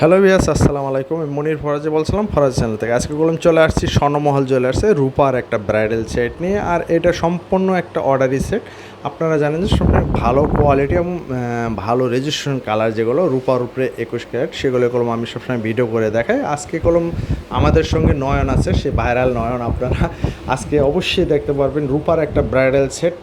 Hello বিয়াস আসসালামু আলাইকুম। আমি মনির ফরাজে বলছিলাম, ফরাজ চ্যানেল থেকে। আজকে বললাম, চলে আসছি স্বর্ণমহল জুয়েলার্সে রূপার একটা ব্রাইডাল সেট নিয়ে। আর এটা সম্পূর্ণ একটা অর্ডারি সেট আপনারা জানেন যে সবসময় ভালো কোয়ালিটি এবং ভালো রেজিস্ট্রেশন কালার যেগুলো রূপার উপরে একুশ ক্যারেট, সেগুলো কলম আমি সবসময় ভিডিও করে দেখাই। আজকে কলম আমাদের সঙ্গে নয়ন আছে, সে ভাইরাল নয়ন আপনারা আজকে অবশ্যই দেখতে পারবেন। রূপার একটা ব্রাইডাল সেট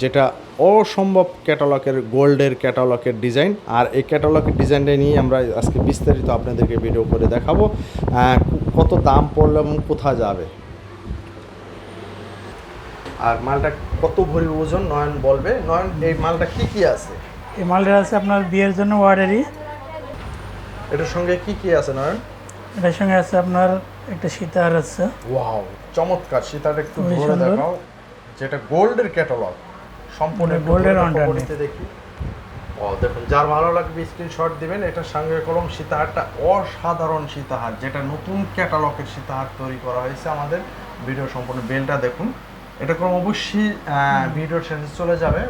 যেটা অসম্ভব ক্যাটালগের গোল্ডের ক্যাটালগের ডিজাইন আর এই ক্যাটালগের ডিজাইনটা নিয়ে আমরা আজকে বিস্তারিত আপনাদেরকে ভিডিও করে দেখাবো কত দাম পড়ল এবং কোথায় যাবে। আর মালটা কত ভরি ওজন? নয়ন বলবে। নয়ন এই মালটা কি কি আছে? এই মালটা আছে আপনার বিয়ের জন্য অর্ডারই এটার সঙ্গে কি কি আছে নয়ন? এটার সঙ্গে আছে আপনার একটা সীতাহার আছে। ওয়াও চমৎকার। সেটার একটু ধরে দেখাও। যেটা গোল্ডের ক্যাটালগ। সম্পূর্ণ গোল্ডের পরিতে দেখি। ও দেখুন যার ভালো লাগবে স্ক্রিনশট দিবেন। এটার সঙ্গে কলম সীতাহারটা অসাধারণ সীতাহার যেটা নতুন ক্যাটালগের সীতাহার তৈরি করা হয়েছে আমাদের। ভিডিও সম্পূর্ণ বেলটা দেখুন। এটা কোনো অবশ্যই ভিডিওর শেষে চলে যাবে।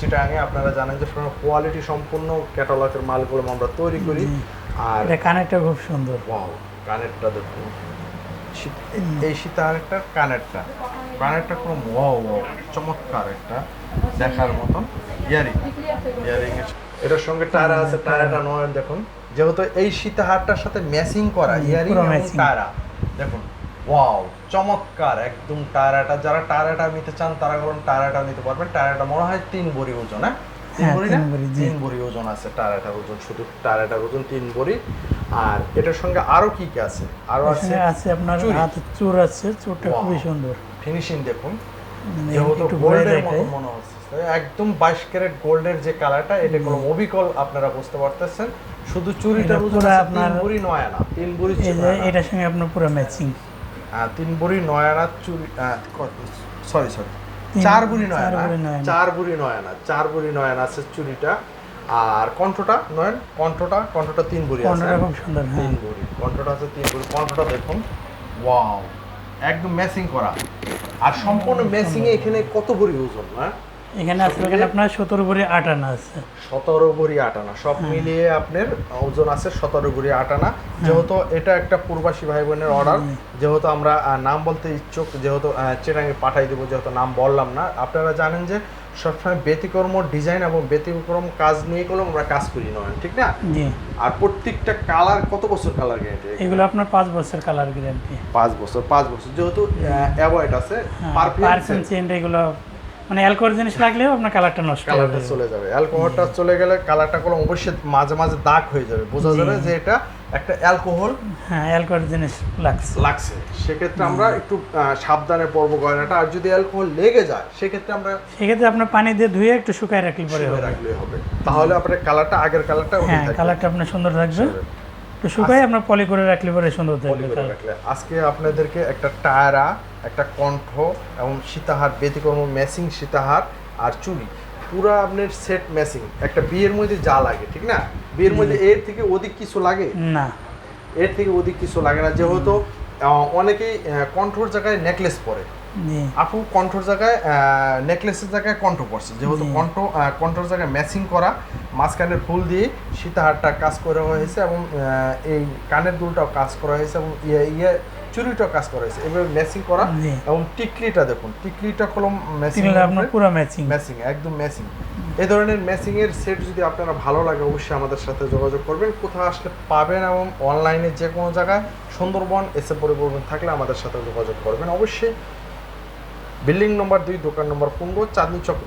যেটা আগে আপনারা জানেন যে কোয়ালিটি সম্পূর্ণ ক্যাটালগের মালগুলো আমরা তৈরি করি। আর এটা কানেরটা খুব সুন্দর। ওয়াও কানেরটা দেখুন। এই এই সীতাহারটা কানেরটা কানেরটা কোনো ওয়াও ওয়াও চমৎকার একটা দেখার মতন ইয়ারিং। ইয়ারিং এটার সঙ্গে টারা আছে টারাটা নয় দেখুন। যেহেতু এই সীতাহারটার সাথে ম্যাচিং করা ইয়ারিং এবং। টারা দেখুন ওয়াও চমৎকার একদম টারাটা যারা টারাটা নিতে চান তারা বলুন টারাটা নিতে পারবেন। টারাটা মনে হয় তিন বড়ি ওজন হ্যাঁ? তিন হ্যাঁ, বড়ি না? ওজন আছে ওজন শুধু ওজন তিন বড়ি। আর এটার সঙ্গে আরও কি কি আছে? আরও আছে আছে আপনার হাতে চুর আছে চুরটা খুবই সুন্দর। ফিনিশিং দেখুন। মানে যেহেতু গোল্ডের মতো মনে হচ্ছে। একদম বাইশ ক্যারেট গোল্ডের যে কালারটা এটা কোনো অবিকল আপনারা বুঝতে পারতেছেন। শুধু চুরিটা ওজন আপনার- বড়ি নয় আনা তিন বড়ি এটার সঙ্গে আপনার পুরো ম্যাচিং তিন বুড়ি নয়ানা চুরি সরি সরি চার বুড়ি নয় চার বুড়ি নয়ানা চার বুড়ি নয় আনা চার বুড়ি নয় আনা আছে চুরিটা আর কণ্ঠটা নয়ন কণ্ঠটা কণ্ঠটা তিন বুড়ি আছে। হ্যাঁ। তিন বুড়ি কণ্ঠটা আছে তিন বুড়ি। কণ্ঠটা দেখুন ওয়াও একদম ম্যাচিং করা। আর সম্পূর্ণ ম্যাচিংয়ে এখানে কত বুড়ি ওজন না এখানে এখানে আপনার সতেরো ভরি আট আনা আছে। সতেরো বুড়ি আটানা সব মিলিয়ে আপনার ওজন আছে সতেরো বুড়ি আটানা যেহেতু এটা একটা পূর্বাসী ভাই বোনের অর্ডার যেহেতু আমরা নাম বলতে ইচ্ছুক যেহেতু চেটাঙ্গে পাঠাই দেবো যেহেতু নাম বললাম না আপনারা জানেন যে সবসময় ব্যতিকর্ম ডিজাইন এবং ব্যতিক্রম কাজ নিয়ে করলে আমরা কাজ করি নয় ঠিক না? আর প্রত্যেকটা কালার কত বছর কালার গ্যারেন্টি এগুলো আপনার পাঁচ বছর কালার গ্যারান্টি পাঁচ বছর পাঁচ বছর যেহেতু অ্যাভয়েড আছে পারফিউম পারফিউম চেন্ট এগুলো মানে অ্যালকোহল জিনিস লাগলেও আপনার কালারটা নষ্ট কালারটা চলে যাবে। অ্যালকোহলটা চলে গেলে কালারটা কোনো অবশ্যই মাঝে মাঝে দাগ হয়ে যাবে। বোঝা যাবে যে এটা একটা অ্যালকোহল হ্যাঁ অ্যালকোহল জিনিস লাগছে। লাগছে। সেক্ষেত্রে আমরা একটু সাবধানে পরবো গয়নাটা। আর যদি অ্যালকোহল লেগে যায় সেক্ষেত্রে আমরা সেক্ষেত্রে আপনার পানি দিয়ে ধুয়ে একটু শুকায় রাখলে পরে হবে। হবে। তাহলে আপনার কালারটা আগের কালারটা হ্যাঁ কালারটা আপনার সুন্দর থাকবে। একটু শুকায় আপনার পলি করে রাখলে পরে সুন্দর থাকবে আজকে আপনাদেরকে একটা টায়রা একটা কণ্ঠ এবং সীতাহার ব্যতিক্রম ম্যাচিং সীতাহার আর চুড়ি। পুরো আপনার সেট ম্যাচিং। একটা বিয়ের মধ্যে যা লাগে ঠিক না? বিয়ের মধ্যে এর থেকে অধিক কিছু লাগে? না। এর থেকে অধিক কিছু লাগে না। যেহেতু অনেকেই কণ্ঠর জায়গায় নেকলেস পরে। আপু কণ্ঠর জায়গায় নেকলেসের জায়গায় কণ্ঠ পড়ছে যেহেতু। কণ্ঠ কণ্ঠর জায়গায় ম্যাচিং করা মাঝখানের ফুল দিয়ে সীতাহারটা কাজ করা হয়েছে এবং এই কানের দুলটাও কাজ করা হয়েছে এবং ইয়ে ইয়ে চুরিটাও কাজ করা হয়েছে। এভাবে ম্যাচিং করা এবং টিকলিটা দেখুন টিকলিটা কলম ম্যাচিং আপনার পুরো ম্যাচিং ম্যাচিং একদম ম্যাচিং এ ধরনের ম্যাচিং এর সেট যদি আপনারা ভালো লাগে অবশ্যই আমাদের সাথে যোগাযোগ করবেন। কোথাও আসলে পাবেন এবং অনলাইনে যে কোনো জায়গায় সুন্দরবন এসে পরিবর্তন থাকলে আমাদের সাথে যোগাযোগ করবেন। অবশ্যই বিল্ডিং নম্বর দুই দোকান নম্বর পনেরো চাঁদনি চক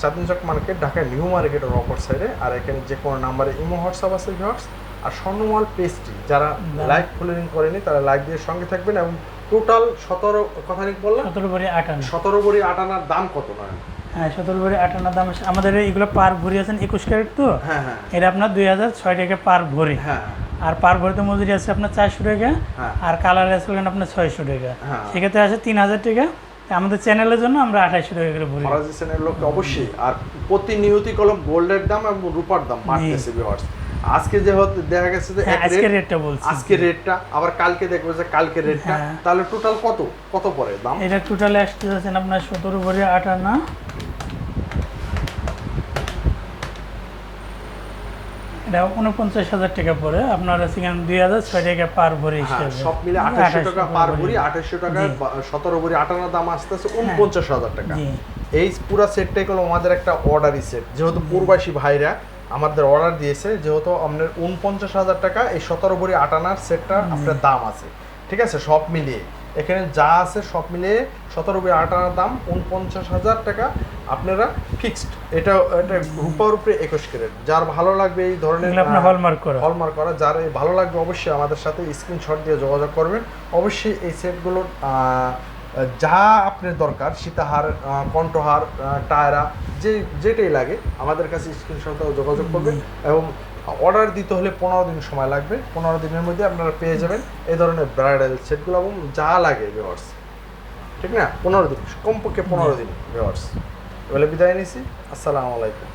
চাঁদনি চক মার্কেট ঢাকা নিউ মার্কেটের অপর সাইডে। আর এখানে যে কোনো নাম্বারে ইমো হোয়াটসঅ্যাপ আছে ভিওয়ার্স আর স্বর্ণমল পেস্ট্রি যারা লাইক ফলোইং করেনি তারা লাইক দিয়ে সঙ্গে থাকবেন এবং টোটাল সতেরো কথা নিক বললাম? সতেরো ভরি আট আনা সতেরো বড়ি আটানার দাম কত নয় হ্যাঁ সতেরো ভরি আট আনার দাম। আমাদের এগুলো পার ভরি আছেন একুশ ক্যারেট তো? হ্যাঁ হ্যাঁ। এটা আপনার দুই হাজার ছয় টাকা পার ভরি। হ্যাঁ আর পার ভরিতে মজুরি আছে আপনার চারশো টাকা। হ্যাঁ। আর কালার আছে আপনার ছয়শো টাকা। হ্যাঁ। সেক্ষেত্রে আছে তিন হাজার টাকা। আমাদের চ্যানেলের জন্য আমরা আঠাশশো টাকা করে বলি ফরাজি চ্যানেল লোক অবশ্যই আর প্রতিনিয়তি কলম গোল্ডের দাম এবং রূপার দাম বাড়তেছে ভিউয়ার্স আজকে যে হতে দেখা গেছে যে হ্যাঁ আজকে রেটটা বলছি। আজকে রেটটা আবার কালকে দেখবে যে কালকে রেটটা হ্যাঁ। তাহলে টোটাল কত? কত পড়ে দাম? এটা টোটালে আসতে যাচ্ছেন আপনার সতেরো ভরি আট এটা উনপঞ্চাশ হাজার টাকা পড়ে আপনার সেখানে দুই হাজার ছয় টাকা পার ভরি হ্যাঁ সব মিলে আঠাশশো টাকা পার ভরি। আঠাশশো টাকা। সতেরো ভরি আটানা দাম আসতেছে উনপঞ্চাশ হাজার টাকা। এই পুরো সেটটাই হলো আমাদের একটা সেট। যেহেতু পূর্বাসী ভাইরা আমাদের অর্ডার দিয়েছে যেহেতু আপনার উনপঞ্চাশ হাজার টাকা এই সতেরো ভরি আটানার সেটটা আপনার দাম আছে। ঠিক আছে? সব মিলিয়ে। এখানে যা আছে সব মিলিয়ে সতেরো ভরি আটানার দাম উনপঞ্চাশ হাজার টাকা। আপনারা ফিক্সড এটা এটা রূপার উপরে একুশ ক্যারেট। যার ভালো লাগবে এই ধরনের আপনার হলমার্ক করা। হলমার্ক করা। যার এই ভালো লাগবে অবশ্যই আমাদের সাথে স্ক্রিনশট দিয়ে যোগাযোগ করবেন। অবশ্যই এই সেটগুলোর আহ, যা আপনার দরকার সীতাহার কণ্ঠহার টায়রা যে যেটাই লাগে আমাদের কাছে স্ক্রিনশটে যোগাযোগ করবেন এবং অর্ডার দিতে হলে পনেরো দিন সময় লাগবে। পনেরো দিনের মধ্যে আপনারা পেয়ে যাবেন এই ধরনের ব্রাইডাল সেটগুলো এবং যা লাগে ভিওয়ার্স ঠিক না? পনেরো দিন কমপক্ষে পনেরো দিন ভিওয়ার্স এবারে বিদায় নিছি। আসসালামু আলাইকুম।